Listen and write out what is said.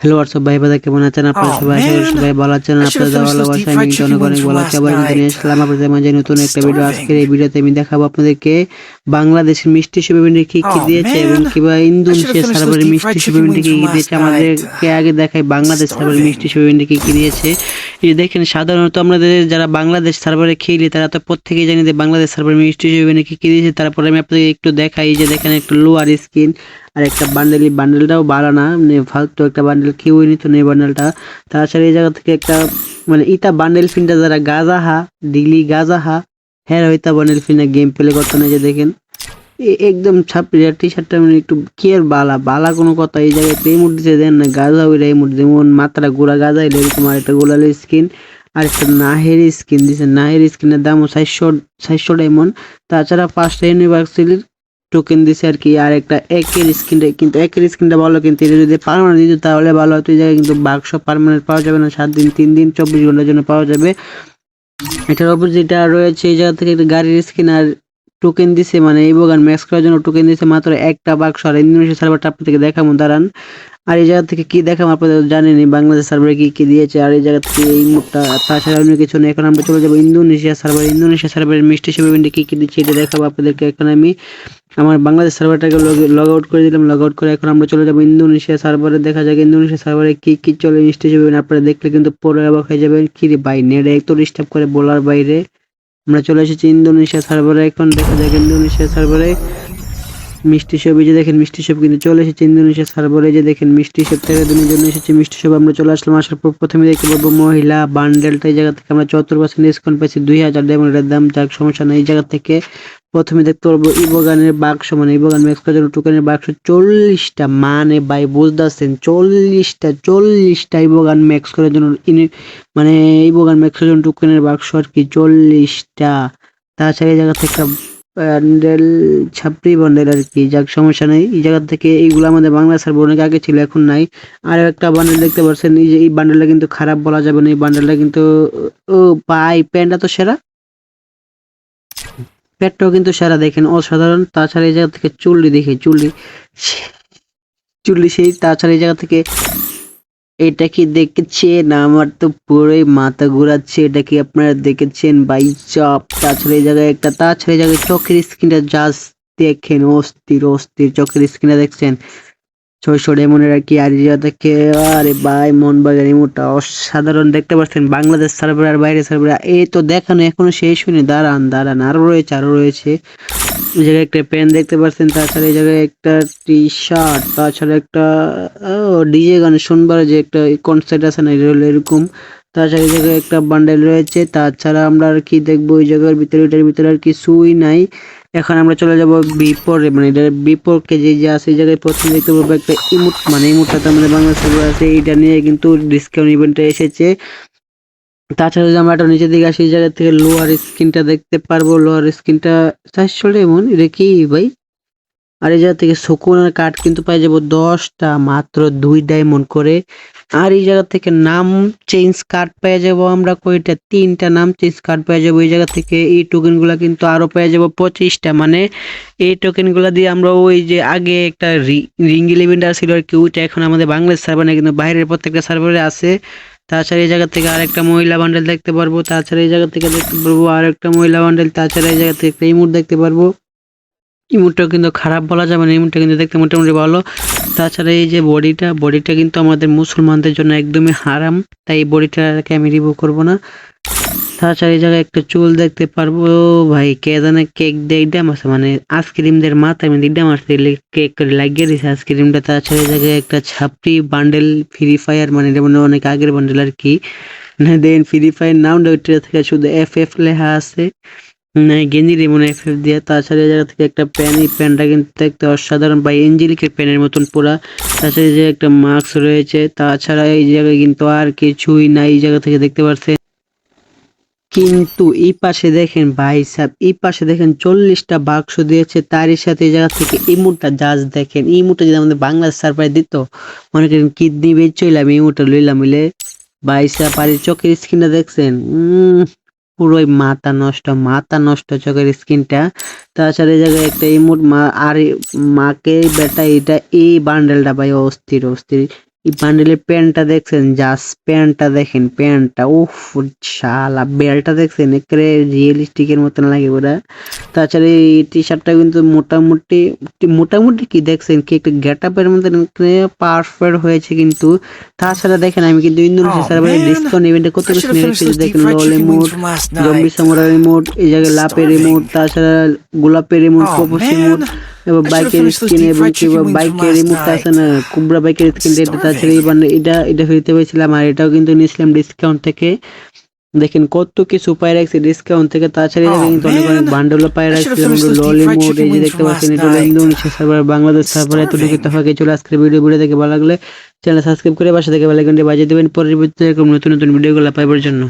Hello WhatsApp ভাই বাদা কেমন আছেন? আপনারা Oh, সবাই আশা করি সবাই ভালো আছেন। আপনারা ভালো ভালোবাসা আমি অনেক অনেক ভালো আছি আবার কিন্তু নিয়ে আসলাম আপনাদের মাঝে নতুন একটা ভিডিও. আজকের এই ভিডিওতে আমি দেখাবো আপনাদেরকে বাংলাদেশের মিষ্টি সুবিধা কি কি দিয়েছে এবং কিবা ইন্দোনেশিয়া সার্ভারের মিষ্টি সুবিধা কি কি দিয়েছে? আমাদেরকে আগে দেখাই বাংলাদেশ সার্ভারের. মিষ্টি সুবিধা কি কি দিয়েছে। এই দেখেন, সাধারণত আমাদের যারা বাংলাদেশ সার্ভারে খেলি, তারা তো প্রত্যেকেই জানি যে বাংলাদেশ সার্ভারের মিষ্টি হিসেবে কি কি দিয়েছে, তারপরে আমি আপনাদের একটু দেখাই। যে দেখেন, একটা লোয়ার স্কিন আর একটা বান্ডেল এই বান্ডেলটাও ভালো না মানে ফালতু একটা বান্ডেল কেউই নিত না এই বান্ডেলটা তাছাড়া এই জায়গা থেকে একটা মানে ইতা বান্ডেল ফিনটা যারা গাজাহা ডিলি গাজাহা হ্যাঁ ইতা বান্ডেল ফিনে গেম প্লে করতো না যে দেখেন। একদম আর টি শার্টটা মানে একটু কি আর বালা? বালা কোনো কথা, এই জায়গায় এই মুড দিতে দেন না, গাজা ওই এই মুড যেমন মাথাটা গোড়া গাজা এলে এরকম আর একটা গোলাল স্কিন আর একটা নাহের স্কিন দিছে নাহের স্কিনের দামও চারশো চারশো ডায়মন্ড তাছাড়া পাঁচটা ইউনিভার্সিটির টোকেন দিছে আর কি, আর একটা একের স্ক্রিনটা কিন্তু একের স্ক্রিনটা ভালো, কিন্তু এটা যদি পারমানেন্ট দিত তাহলে ভালো হতো। এই জায়গায় কিন্তু বাক্স পারমানেন্ট পাওয়া যাবে না। সাত দিন, তিন দিন, চব্বিশ ঘণ্টার জন্য পাওয়া যাবে। এটার অপোজিটে আর রয়েছে, এই জায়গা থেকে একটা গাড়ির স্কিন আর টোকেন দিছে মানে এই বোগান ম্যাক্স করার জন্য টোকেন দিছে মাত্র একটা বাক্স আর ইন্দোনেশিয়া সার্ভারটা আপনাদেরকে দেখাবো, দাঁড়ান। আর এই জায়গা থেকে কি দেখাবো আপনাদের জানেনি বাংলাদেশ সার্ভারে কি কি দিয়েছে। আর এই জায়গা থেকে এই মুখটা তাছাড়া অন্য কিছু নেই। এখন আমরা চলে যাব ইন্দোনেশিয়া সার্ভার ইন্দোনেশিয়া সার্ভারের মিষ্টি সেবা কি কি দিচ্ছে এটা দেখাবো আপনাদেরকে। এখন আমি আমার বাংলাদেশ সার্ভারটাকে লগ আউট করে দিলাম লগ আউট করে এখন আমরা চলে যাব ইন্দোনেশিয়া সার্ভারে দেখা যাক ইন্দোনেশিয়া সার্ভারে কি কি চলে মিষ্টি সেবা আপনারা দেখলে কিন্তু পরে অবাক হয়ে যাবেন কি রে ভাই, নেট একটু ডিস্টার্ব করে বলার বাইরে। আমরা চলে এসেছি ইন্দোনেশিয়া সার্ভারে। এখন দেখা যাক ইন্দোনেশিয়া সার্ভারে মিষ্টি সব এই যে দেখেন মিষ্টি সব কিন্তু চলে এসেছে ইন্দোনেশিয়া সার্ভারে। যে দেখেন মিষ্টি সব থেকে দিনের জন্য এসেছে মিষ্টি সব আমরা চলে আসলাম, আসার পর প্রথমে দেখতে পাবো মহিলা বান্ডেলটা। এই জায়গা থেকে আমরা চুয়াত্তর পার্সেন্ট ডিসকাউন্ট পাইছি দুই হাজার ডায়মন্ডের দাম যাক, সমস্যা নেই। এই জায়গা থেকে প্রথমে দেখতে পারব ইবোগানের বাক্স মানে ইবোগান ম্যাক্স করার জন্য টোকেনের বাক্স, চল্লিশটা মানে ভাই বুঝতে বুঝতেছেন, চল্লিশটা চল্লিশটা ইবোগান ম্যাক্স করার জন্য মানে ইবোগান ম্যাক্স করার জন্য টোকেনের বাক্স আর কি, চল্লিশটা। তাছাড়া এই জায়গা থেকে বান্ডেল ছাপড়ি বান্ডেল আর কি, যাক, সমস্যা নেই। এই জায়গা থেকে এইগুলো আমাদের বাংলা সার্ভার অনেক আগে ছিল, এখন নাই। আর একটা বান্ডেল দেখতে পাচ্ছেন, এই যে এই বান্ডেলটা কিন্তু খারাপ বলা যাবে না, এই বান্ডেলটা কিন্তু ও, ভাই, প্যান্টটা তো সেরা। প্যান্টটাও কিন্তু সেরা দেখেন, অসাধারণ। তাছাড়া এই জায়গা থেকে চুল্লি দেখে, চুল্লি চুল্লি সেই, তাছাড়া এই জায়গা থেকে এটা কি দেখেছেন? আমার তো পুরোই মাথা ঘুরাচ্ছে, এটা কি আপনারা দেখেছেন? বাই চপ। তাছাড়া এই জায়গায় একটা, তাছাড়া এই জায়গায় চোখের স্ক্রিনটা জাস্ট দেখেন, অস্থির অস্থির চোখের স্ক্রিনটা দেখছেন। ছয়শো ডেমনের আর কি আর এই জায়গা থেকে আরে ভাই, মন বাগান ইমোটা অসাধারণ দেখতে পাচ্ছেন। বাংলাদেশ সার্ভার আর বাইরে সার্ভার এই তো দেখানো এখনও শেষ হয়নি। দাঁড়ান দাঁড়ান, আরও রয়েছে আরও রয়েছে। এই জায়গায় একটা প্যান্ট দেখতে পাচ্ছেন, তাছাড়া এই জায়গায় একটা টি শার্ট তাছাড়া একটা ডিজে গান শুনবার যে একটা কনসার্ট আছে না, এরকম। তাছাড়া এই জায়গায় একটা বান্ডেল রয়েছে, তাছাড়া আমরা আর কি দেখব ওই জায়গার ভিতরে, এটার ভিতরে আর কিছুই নাই। এখন আমরা চলে যাব বিপরে মানে এটা বিপরকে যে যে আছে এই জায়গায় প্রথমে দেখতে পাবো একটা ইমুট মানে ইমুটটা তো আমাদের বাংলা সার্ভার আছে এটা নিয়ে কিন্তু ডিসকাউন্ট ইভেন্টে এসেছে। তাছাড়া যদি আমরা একটা নিচের দিকে আসি, এই জায়গা থেকে লোয়ার স্ক্রিনটা দেখতে পারব লোয়ার স্ক্রিনটা চারশো এমন, এটা কি ভাই? আর এই জায়গা থেকে শকুনের কার্ড কিন্তু পাই যাব দশটা, মাত্র দুই ডায়মন্ড করে। আর এই জায়গা থেকে নাম চেঞ্জ কার্ড পেয়ে যাব আমরা কয়টা? তিনটা নাম চেঞ্জ কার্ড পেয়ে যাব। এই জায়গা থেকে এই টোকেনগুলা কিন্তু আরও পেয়ে যাব পঁচিশটা। মানে এই টোকেনগুলা দিয়ে আমরা ওই যে আগে একটা রিং ইলেভেনটা ছিল আর কি, ওইটা এখন আমাদের বাংলাদেশ সার্ভারে কিন্তু বাইরের প্রত্যেকটা সার্ভারে আছে। তাছাড়া এই জায়গা থেকে আরেকটা মহিলা বান্ডেল দেখতে পারব। তাছাড়া এই জায়গা থেকে দেখতে পারব আরেকটা মহিলা বান্ডেল তাছাড়া এই জায়গা থেকে একটা ইমোট দেখতে পারব। ইমোটটাও কিন্তু খারাপ বলা যাবে না ইমোটটা কিন্তু দেখতে মোটামুটি ভালো। তাছাড়া এই যে বডিটা বডিটা কিন্তু আমাদের মুসলমানদের জন্য একদমই হারাম, তাই এই বডিটাকে আমি রিভিউ করব না। তাছাড়া এই জায়গায় একটা চুল দেখতে পারব ভাই, কে জানে কেক দিয়ে ইডাম আছে মানে আইসক্রিমদের মাথায় মানে ইডাম আছে কেক করে লাগিয়ে দিছে আইসক্রিমটা। তাছাড়া এই জায়গায় একটা ছাপড়ি, বান্ডেল ফ্রি ফায়ার মানে এটা মানে অনেক আগের বান্ডেল আর কি। না দেন ফ্রি ফায়ার ওইটা থেকে শুধু এফ এফ লেখা আছে। না গেঞ্জি দিয়ে মনে এফ এফ দিয়ে, তাছাড়া এই জায়গা থেকে একটা প্যান এই প্যানটা কিন্তু দেখতে অসাধারণ, বা এঞ্জেলিকের প্যানের মতন পুরা। তাছাড়া যে একটা মাস্ক রয়েছে, তাছাড়া এই জায়গায় কিন্তু আর কিছুই নাই, এই জায়গা থেকে দেখতে পাচ্ছেন কিন্তু এই পাশে দেখেন ভাই সাহেব, এই পাশে দেখেন চল্লিশটা বাক্স দিয়েছে, তারই সাথে এই জায়গা থেকে ইমুটটা জাজ দেখেন। ইমুটটা যদি আমাদের বাংলাদেশ সার্ভারে দিত, মনে করেন কিডনি বেচ চইলাম ইমুটটা লইলাম মিলে ভাই সাহেব, আর চোখের স্ক্রিনটা দেখছেন? উম পুরোই মাথা নষ্ট মাথা নষ্ট চোখের স্কিনটা। তাছাড়া এই জায়গায় একটা ইমোট মা, আর মাকে, বেটা, এটা এই বান্ডেলটা ভাই অস্থির অস্থির। এই বান্ডেলের প্যান্টটা দেখছেন জাস্ট প্যান্টটা দেখেন প্যান্টটা উফ শালা বেলটা দেখছেন একেবারে রিয়েলিস্টিকের মতন লাগে ওরা তাছাড়া এই টি শার্টটা কিন্তু মোটামুটি মোটামুটি কি দেখছেন কি একটা গেট আপের মতন পারফেক্ট হয়েছে কিন্তু। তাছাড়া দেখেন আমি কিন্তু ইন্দোনেশিয়া সার্ভারে ডিসকাউন্ট ইভেন্টে কত কিছু should have নিয়ে finished রেখেছি those deep দেখেন from last জম্বি. সামুরা রিমোট এই জায়গায় লাপের রিমোট তাছাড়া গোলাপের রিমোট পপস রিমোট বাইকের স্কিন এবং কি বাইকের last রিমোট আছে না কুবরা বাইকের স্কিন এটা তাছাড়া এই Starving. এটা এটা ফ্রিতে পেয়েছিলাম আর এটাও কিন্তু নিয়েছিলাম ডিসকাউন্ট থেকে দেখেন কত কিছু পাই রাখছি ডিসকাউন্ট থেকে তাছাড়া Oh, কিন্তু অনেক অনেক. বান্ডেলও should রাখছি ললি মোড এই যে দেখতে পাচ্ছেন এটা. ইন্দোনেশিয়া সার্ভার বাংলাদেশ সার্ভার এত Starving. টিকিট চলে আজকের ভিডিও ভিডিও দেখে ভালো লাগলে চ্যানেল সাবস্ক্রাইব করে পাশে থেকে বেলাইকনটি বাজিয়ে দেবেন পরবর্তীতে এরকম নতুন নতুন ভিডিওগুলো পাইবার জন্য